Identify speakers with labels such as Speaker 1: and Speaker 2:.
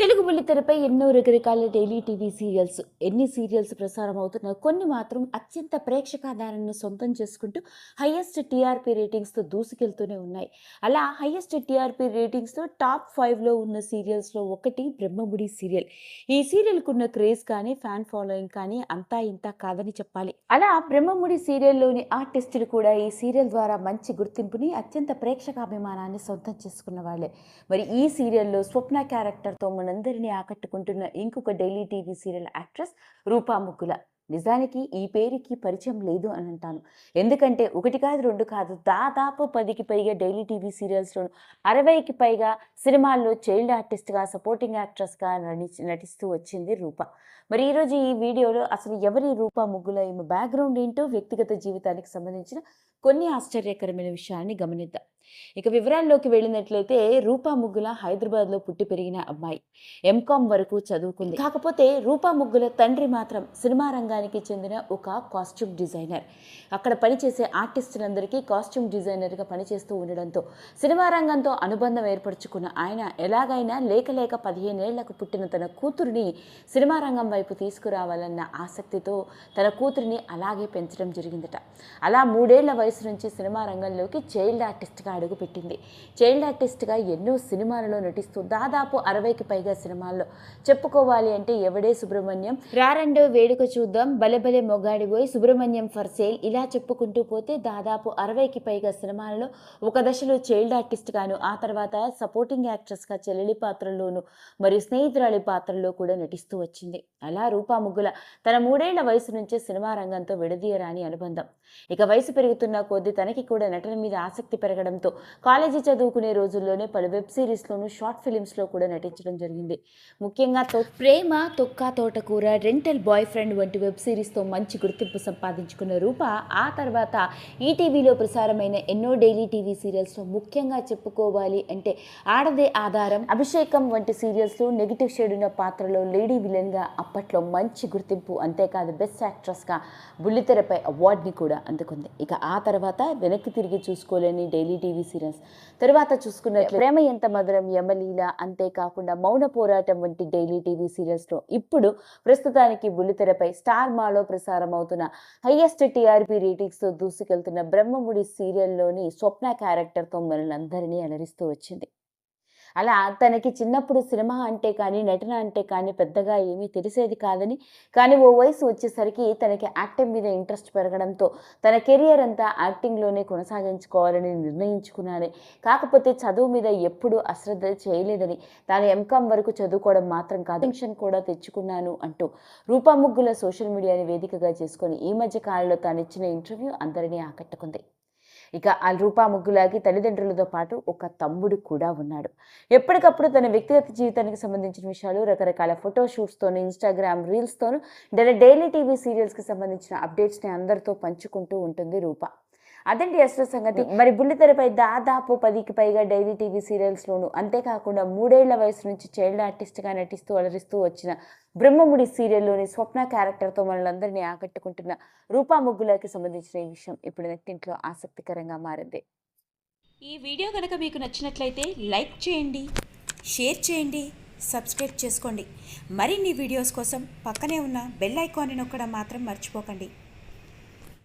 Speaker 1: తెలుగు బుల్లితెరపై ఎన్నో రకరకాల డైలీ టీవీ సీరియల్స్ ఎన్ని సీరియల్స్ ప్రసారం అవుతున్నా కొన్ని మాత్రం అత్యంత ప్రేక్షకాధారాన్ని సొంతం చేసుకుంటూ హయ్యెస్ట్ టీఆర్పీ రేటింగ్స్తో దూసుకెళ్తూనే ఉన్నాయి. అలా హయ్యెస్ట్ టీఆర్పీ రేటింగ్స్తో టాప్ ఫైవ్లో ఉన్న సీరియల్స్లో ఒకటి బ్రహ్మముడి సీరియల్. ఈ సీరియల్కు ఉన్న క్రేజ్ కానీ ఫ్యాన్ ఫాలోయింగ్ కానీ అంతా ఇంత కాదని చెప్పాలి. అలా బ్రహ్మముడి సీరియల్లోని ఆర్టిస్టులు కూడా ఈ సీరియల్ ద్వారా మంచి గుర్తింపుని అత్యంత ప్రేక్షకాభిమానాన్ని సొంతం చేసుకున్న వాళ్ళే. మరి ఈ సీరియల్లో స్వప్న క్యారెక్టర్తో మనందరినీ ఆకట్టుకుంటున్న ఇంకొక daily TV serial actress Roopa Muggula. నిజానికి ఈ పేరుకి పరిచయం లేదు అని అంటాను. ఎందుకంటే ఒకటి కాదు రెండు కాదు దాదాపు పదికి పైగా డైలీ టీవీ సీరియల్స్లోను అరవైకి పైగా సినిమాల్లో చైల్డ్ ఆర్టిస్ట్గా సపోర్టింగ్ యాక్ట్రెస్గా నటి నటిస్తూ వచ్చింది రూప. మరి ఈరోజు ఈ వీడియోలో అసలు ఎవరి రూపా ముగ్గుల ఈమె బ్యాక్గ్రౌండ్ ఏంటో వ్యక్తిగత జీవితానికి సంబంధించిన కొన్ని ఆశ్చర్యకరమైన విషయాన్ని గమనిద్దాం. ఇక వివరాల్లోకి వెళ్ళినట్లయితే రూపా ముగ్గుల హైదరాబాద్లో పుట్టి పెరిగిన అమ్మాయి. ఎంకామ్ వరకు చదువుకుంది. కాకపోతే రూపా ముగ్గుల తండ్రి మాత్రం సినిమా రంగానికి చెందిన ఒక కాస్ట్యూమ్ డిజైనర్. అక్కడ పనిచేసే ఆర్టిస్టులందరికీ కాస్ట్యూమ్ డిజైనర్గా పనిచేస్తూ ఉండడంతో సినిమా రంగంతో అనుబంధం ఏర్పరచుకున్న ఆయన ఎలాగైనా లేక లేక పదిహేనేళ్ళకు పుట్టిన తన కూతురిని సినిమా రంగం వైపు తీసుకురావాలన్న ఆసక్తితో తన కూతురిని అలాగే పెంచడం జరిగిందట. అలా మూడేళ్ళ వయసు నుంచి సినిమా రంగంలోకి చైల్డ్ ఆర్టిస్ట్గా అడుగుపెట్టింది. చైల్డ్ ఆర్టిస్ట్గా ఎన్నో సినిమాలలో నటిస్తూ దాదాపు అరవైకి పైగా సినిమాల్లో చెప్పుకోవాలి అంటే ఎవడే సుబ్రహ్మణ్యం? రారండో వేడుక చూద్దాం. బలెబలె మొగాడిపోయి సుబ్రహ్మణ్యం ఫర్ సేల్ ఇలా చెప్పుకుంటూ పోతే దాదాపు అరవైకి పైగా సినిమాలలో ఒక దశలో చైల్డ్ ఆర్టిస్ట్గాను ఆ తర్వాత సపోర్టింగ్ యాక్ట్రెస్గా చెల్లెలి పాత్రల్లోనూ మరియు స్నేహితురాలి పాత్రల్లో కూడా నటిస్తూ వచ్చింది. అలా రూపా ముగ్గుల తన మూడేళ్ళ వయసు నుంచే సినిమా రంగంతో విడదీయరాని అనుబంధం. ఇక వయసు పెరుగుతున్న కొద్దీ తనకి కూడా నటన మీద ఆసక్తి పెరగడంతో కాలేజీ చదువుకునే రోజుల్లోనే పలు వెబ్ సిరీస్లోనూ షార్ట్ ఫిలిమ్స్లో కూడా నటించడం జరిగింది. ముఖ్యంగా తో ప్రేమ తొక్క తోటకూర రెంటల్ బాయ్ ఫ్రెండ్ వంటి వెబ్ సిరీస్తో మంచి గుర్తింపు సంపాదించుకున్న రూప ఆ తర్వాత ఈటీవీలో ప్రసారమైన ఎన్నో డైలీ టీవీ సీరియల్స్లో ముఖ్యంగా చెప్పుకోవాలి అంటే ఆడదే ఆధారం. అభిషేకం వంటి సీరియల్స్లో నెగిటివ్ షేడ్ ఉన్న పాత్రలో లేడీ విలన్గా అప్పట్లో మంచి గుర్తింపు అంతేకాదు బెస్ట్ యాక్ట్రెస్గా బుల్లితెరపై అవార్డుని కూడా అందుకుంది. ఇక ఆ తర్వాత వెనక్కి తిరిగి చూసుకోలేని డైలీ టీవీ సీరియల్స్. తర్వాత చూసుకున్నట్లు ప్రేమ ఎంత మధురం యమలీల అంతేకాకుండా మౌన పోరాటం వంటి డైలీ టీవీ సీరియల్స్లో ఇప్పుడు ప్రస్తుతానికి బుల్లితెరపై స్టార్ మాలో ప్రసారం అవుతున్న హయ్యెస్ట్ టీఆర్పీ రేటింగ్స్తో దూసుకెళ్తున్న బ్రహ్మముడి సీరియల్లోని స్వప్న క్యారెక్టర్తో మనల్ని అలరిస్తూ వచ్చింది. అలా తనకి చిన్నప్పుడు సినిమా అంటే కానీ నటన అంటే కానీ పెద్దగా ఏమీ తెలిసేది కాదని కానీ ఓ వయసు వచ్చేసరికి తనకి యాక్టింగ్ మీద ఇంట్రెస్ట్ పెరగడంతో తన కెరియర్ అంతా యాక్టింగ్లోనే కొనసాగించుకోవాలని నిర్ణయించుకున్నాను కాకపోతే చదువు మీద ఎప్పుడూ అశ్రద్ధ చేయలేదని తాను ఎంకామ్ వరకు చదువుకోవడం మాత్రం కాదు. టెన్షన్ కూడా తెచ్చుకున్నాను అంటూ రూపాముగ్గుల సోషల్ మీడియాని వేదికగా చేసుకొని ఈ మధ్య కాలంలో తాను ఇచ్చిన ఇంటర్వ్యూ అందరినీ ఆకట్టుకుంది. ఇక ఆ రూపా ముగ్గులాగి తల్లిదండ్రులతో పాటు ఒక తమ్ముడు కూడా ఉన్నాడు. ఎప్పటికప్పుడు తన వ్యక్తిగత జీవితానికి సంబంధించిన విషయాలు రకరకాల ఫోటోషూట్స్తోనూ ఇన్స్టాగ్రామ్ రీల్స్తోనూ డైలీ టీవీ సీరియల్స్కి సంబంధించిన అప్డేట్స్ని అందరితో పంచుకుంటూ ఉంటుంది రూప. అదండి అసలు సంగతి. మరి బుల్లితెరపై దాదాపు పదికి పైగా డైలీ టీవీ సీరియల్స్లోను అంతేకాకుండా మూడేళ్ళ వయసు నుంచి చైల్డ్ ఆర్టిస్ట్గా నటిస్తూ అలరిస్తూ వచ్చిన బ్రహ్మముడి సీరియల్లోని స్వప్న క్యారెక్టర్తో మనల్ని ఆకట్టుకుంటున్న రూపా ముగ్గులకి సంబంధించిన ఈ విషయం ఇప్పుడు నెట్టింట్లో ఆసక్తికరంగా మారింది.
Speaker 2: ఈ వీడియో కనుక మీకు నచ్చినట్లయితే లైక్ చేయండి షేర్ చేయండి సబ్స్క్రైబ్ చేసుకోండి. మరిన్ని వీడియోస్ కోసం పక్కనే ఉన్న బెల్ ఐకాన్ని నొక్కడం మాత్రం మర్చిపోకండి.